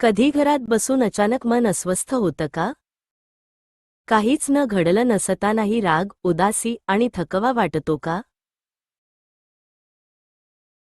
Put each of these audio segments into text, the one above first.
कधी घरात बसून अचानक मन अस्वस्थ होतं का? काहीच न घडलं नसतानाही राग उदासी आणि थकवा वाटतो का?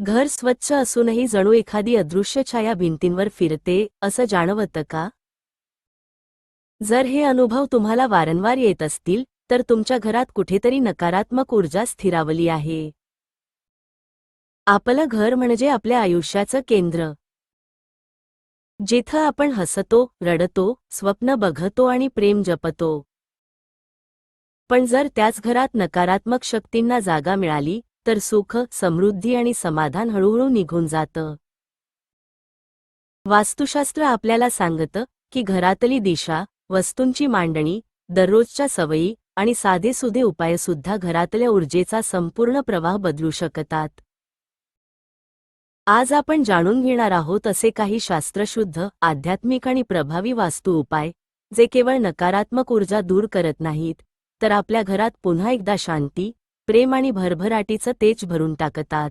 घर स्वच्छ असूनही जणू एखादी अदृश्य छाया भिंतींवर फिरते असं जाणवतं का? जर हे अनुभव तुम्हाला वारंवार येत असतील तर तुमच्या घरात कुठेतरी नकारात्मक ऊर्जा स्थिरावली आहे. आपलं घर म्हणजे आपल्या आयुष्याचं केंद्र. जिथं आपण हसतो रडतो स्वप्न बघतो आणि प्रेम जपतो. पण जर त्याच घरात नकारात्मक शक्तींना जागा मिळाली तर सुख समृद्धी आणि समाधान हळूहळू निघून जातं. वास्तुशास्त्र आपल्याला सांगतं की घरातली दिशा वस्तूंची मांडणी दररोजच्या सवयी आणि साधेसुधे उपायसुद्धा घरातल्या ऊर्जेचा संपूर्ण प्रवाह बदलू शकतात. आज आपण जाणून घेणार आहोत असे काही शास्त्रशुद्ध आध्यात्मिक आणि प्रभावी वास्तू उपाय जे केवळ नकारात्मक ऊर्जा दूर करत नाहीत तर आपल्या घरात पुन्हा एकदा शांती प्रेम आणि भरभराटीचं तेज भरून टाकतात.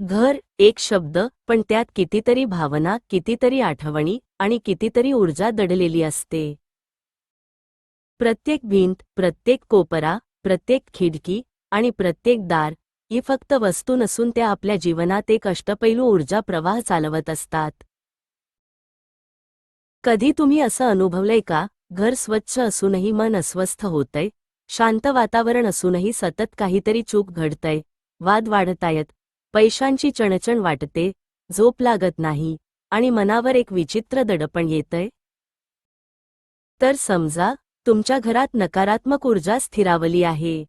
घर एक शब्द पण त्यात कितीतरी भावना कितीतरी आठवणी आणि कितीतरी ऊर्जा दडलेली असते. प्रत्येक भिंत प्रत्येक कोपरा प्रत्येक खिडकी आणि प्रत्येक दार ही फक्त वस्तू नसून त्या आपल्या जीवनात एक अष्टपैलू ऊर्जा प्रवाह चालवत असतात. कधी तुम्ही असं अनुभवलंय का? घर स्वच्छ असूनही मन अस्वस्थ होतंय शांत वातावरण असूनही सतत काहीतरी चूक घडतंय वाद वाढतायत पैशांची चणचण वाटते झोप लागत नाही आणि मनावर एक विचित्र दडपण येतंय? तर समजा तुमच्या घरात नकारात्मक ऊर्जा स्थिरावली आहे.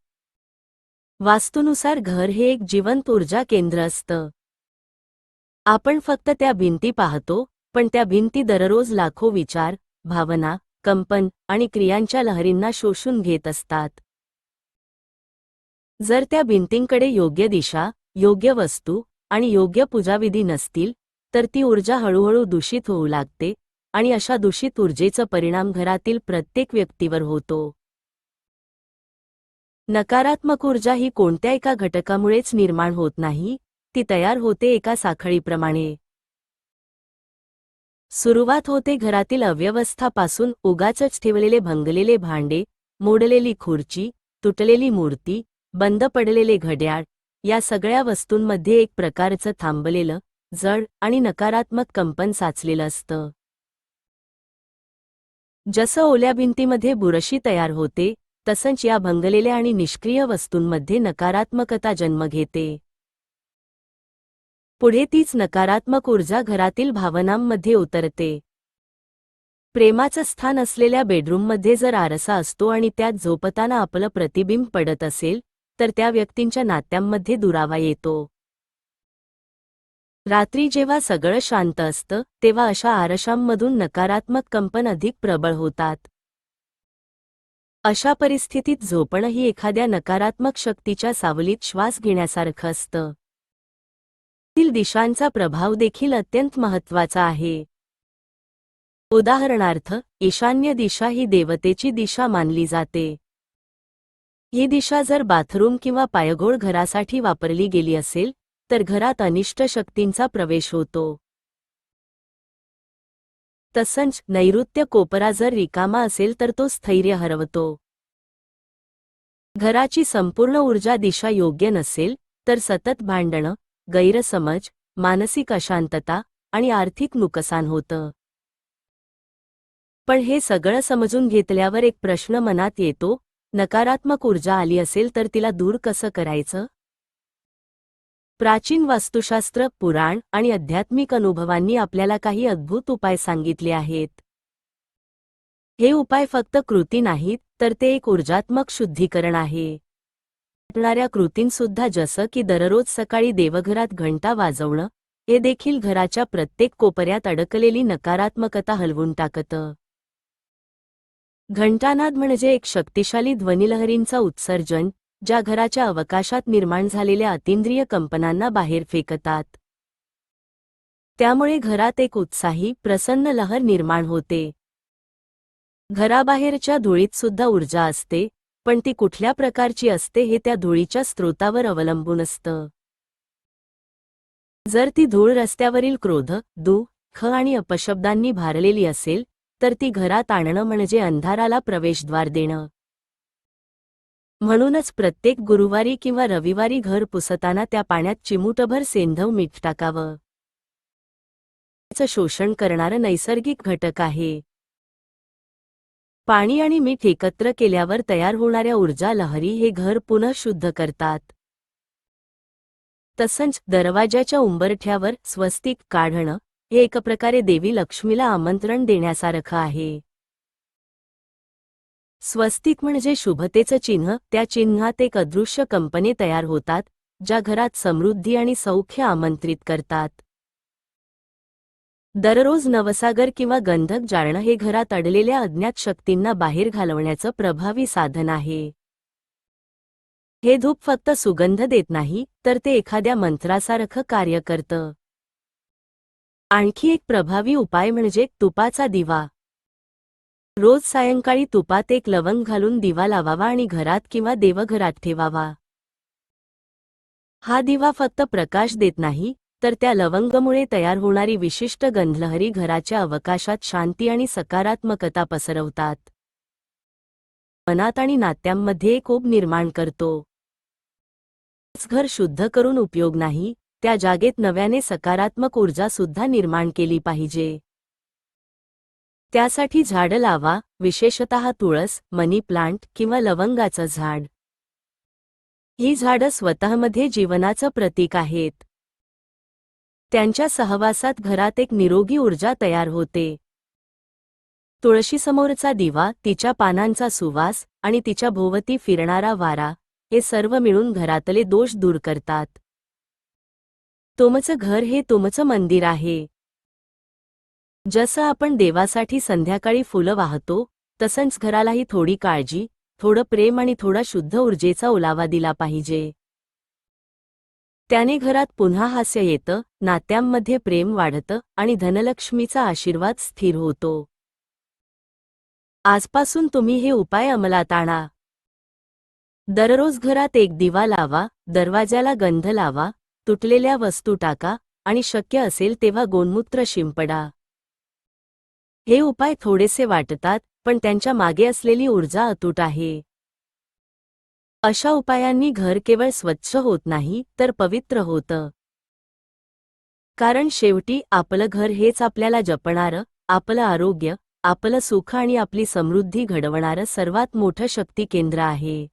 वास्तूनुसार घर हे एक जिवंत ऊर्जा केंद्र असतं. आपण फक्त त्या भिंती पाहतो पण त्या भिंती दररोज लाखो विचार भावना कंपन आणि क्रियांच्या लहरींना शोषून घेत असतात. जर त्या भिंतींकडे योग्य दिशा योग्य वस्तू आणि योग्य पूजाविधी नसतील तर ती ऊर्जा हळूहळू दूषित होऊ लागते आणि अशा दूषित ऊर्जेचा परिणाम घरातील प्रत्येक व्यक्तीवर होतो. नकारात्मक ऊर्जा ही कोणत्या एका घटकामुळेच निर्माण होत नाही ती तयार होते एका साखळीप्रमाणे. सुरुवात होते घरातील अव्यवस्थापासून उगाचच ठेवलेले भंगलेले भांडे मोडलेली खुर्ची तुटलेली मूर्ती बंद पडलेले घड्याळ या सगळ्या वस्तूंमध्ये एक प्रकारचं थांबलेलं जड आणि नकारात्मक कंपन साचलेलं असतं. जसं ओल्या भिंतीमध्ये बुरशी तयार होते तसंच या भंगलेल्या आणि निष्क्रिय वस्तूंमध्ये नकारात्मकता जन्म घेते. पुढे तीच नकारात्मक ऊर्जा घरातील भावनांमध्ये उतरते. प्रेमाचं स्थान असलेल्या बेडरूममध्ये जर आरसा असतो आणि त्यात झोपताना आपलं प्रतिबिंब पडत असेल तर त्या व्यक्तींच्या नात्यांमध्ये दुरावा येतो. रात्री जेव्हा सगळं शांत असतं तेव्हा अशा आरशांमधून नकारात्मक कंपन अधिक प्रबळ होतात. अशा परिस्थितीत झोपणंही एखाद्या नकारात्मक शक्तीच्या सावलीत श्वास घेण्यासारखं असतं. तील दिशांचा प्रभाव देखील अत्यंत महत्त्वाचा आहे. उदाहरणार्थ ईशान्य दिशा ही देवतेची दिशा मानली जाते. ही दिशा जर बाथरूम किंवा पायघोळ घरासाठी वापरली गेली असेल तर घरात अनिष्ट शक्तींचा प्रवेश होतो. तसंच नैऋत्य कोपरा जर रिकामा असेल तर तो स्थैर्य हरवतो. घराची संपूर्ण ऊर्जा दिशा योग्य नसेल तर सतत भांडणं गैरसमज मानसिक अशांतता आणि आर्थिक नुकसान होतं. पण हे सगळं समजून घेतल्यावर एक प्रश्न मनात येतो नकारात्मक ऊर्जा आली असेल तर तिला दूर कसं करायचं? प्राचीन वास्तुशास्त्र पुराण आणि आध्यात्मिक अनुभवांनी आपल्याला काही अद्भुत उपाय सांगितले आहेत. हे उपाय फक्त कृती नाहीत तर ते एक ऊर्जात्मक शुद्धीकरण आहे. वाटणाऱ्या कृतींसुद्धा जसं की दररोज सकाळी देवघरात घंटा वाजवणं हे देखील घराच्या प्रत्येक कोपऱ्यात अडकलेली नकारात्मकता हलवून टाकतं. घंटानाद म्हणजे एक शक्तिशाली ध्वनिलहरींचा उत्सर्जन ज्या घराच्या अवकाशात निर्माण झालेल्या अतिंद्रिय कंपनांना बाहेर फेकतात. त्यामुळे घरात एक उत्साही प्रसन्न लहर निर्माण होते. घराबाहेरच्या धुळीत सुद्धा ऊर्जा असते पण ती कुठल्या प्रकारची असते हे त्या धुळीच्या स्रोतावर अवलंबून असतं. जर ती धूळ रस्त्यावरील क्रोध दु दुःख आणि अपशब्दांनी भारलेली असेल तर ती घरात आणणं म्हणजे अंधाराला प्रवेशद्वार देणं. म्हणूनच प्रत्येक गुरुवारी किंवा रविवारी घर पुसताना त्या पाण्यात चिमूटभर सेंधव मीठ टाकावं. शोषण करणारं नैसर्गिक घटक आहे. पाणी आणि मीठ एकत्र केल्यावर तयार होणाऱ्या ऊर्जा लहरी हे घर पुनः शुद्ध करतात. तसंच दरवाजाच्या उंबरठ्यावर स्वस्तिक काढणं हे एक प्रकारे देवी लक्ष्मीला आमंत्रण देण्यासारखं आहे. स्वस्तिक म्हणजे शुभतेचं चिन्ह त्या चिन्हात एक अदृश्य कंपनी तयार होतात ज्या घरात समृद्धी आणि सौख्य आमंत्रित करतात. दररोज नवसागर किंवा गंधक जाळणं हे घरात अडलेल्या अज्ञात शक्तींना बाहेर घालवण्याचं प्रभावी साधन आहे. हे धूप फक्त सुगंध देत नाही तर ते एखाद्या मंत्रासारखं कार्य करतं. आणखी एक प्रभावी उपाय म्हणजे तुपाचा दिवा. रोज सायंकाळी तुपात एक लवंग घालून दिवा लावावा आणि घरात किंवा देवघरात ठेवावा. हा दिवा फक्त प्रकाश देत नाही तर त्या लवंगमुळे तयार होणारी विशिष्ट गंधलहरी घराच्या अवकाशात शांती आणि सकारात्मकता पसरवतात. मनात आणि नात्यांमध्ये एक ओब निर्माण करतो. घर शुद्ध करून उपयोग नाही त्या जागेत नव्याने सकारात्मक ऊर्जा सुद्धा निर्माण केली पाहिजे. त्यासाठी झाडं लावा विशेषतः तुळस मनी प्लांट किंवा लवंगाचं झाड. ही झाडं स्वतःमध्ये जीवनाचं प्रतीक आहेत. त्यांच्या सहवासात घरात एक निरोगी ऊर्जा तयार होते. तुळशीसमोरचा दिवा तिच्या पानांचा सुवास आणि तिच्या भोवती फिरणारा वारा हे सर्व मिळून घरातले दोष दूर करतात. तुमचं घर हे तुमचं मंदिर आहे. जसं आपण देवासाठी संध्याकाळी फुलं वाहतो तसंच घरालाही थोडी काळजी थोडं प्रेम आणि थोडा शुद्ध ऊर्जेचा ओलावा दिला पाहिजे. त्याने घरात पुन्हा हास्य येतं नात्यांमध्ये प्रेम वाढतं आणि धनलक्ष्मीचा आशीर्वाद स्थिर होतो. आजपासून तुम्ही हे उपाय अंमलात आणा. दररोज घरात एक दिवा लावा दरवाजाला गंध लावा तुटलेल्या वस्तू टाका आणि शक्य असेल तेव्हा गोनमूत्र शिंपडा. हे उपाय थोडेसे वाटतात पण त्यांच्या मागे असलेली ऊर्जा अतूट आहे. अशा उपायांनी घर केवळ स्वच्छ होत नाही तर पवित्र होतं. कारण शेवटी आपलं घर हेच आपल्याला जपणारं आपलं आरोग्य आपलं सुख आणि आपली समृद्धी घडवणारं सर्वात मोठं शक्ती केंद्र आहे.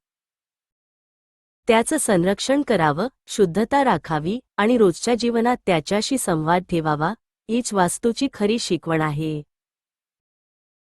त्याचं संरक्षण करावं शुद्धता राखावी आणि रोजच्या जीवनात त्याच्याशी संवाद ठेवावा हीच वास्तूची खरी शिकवण आहे.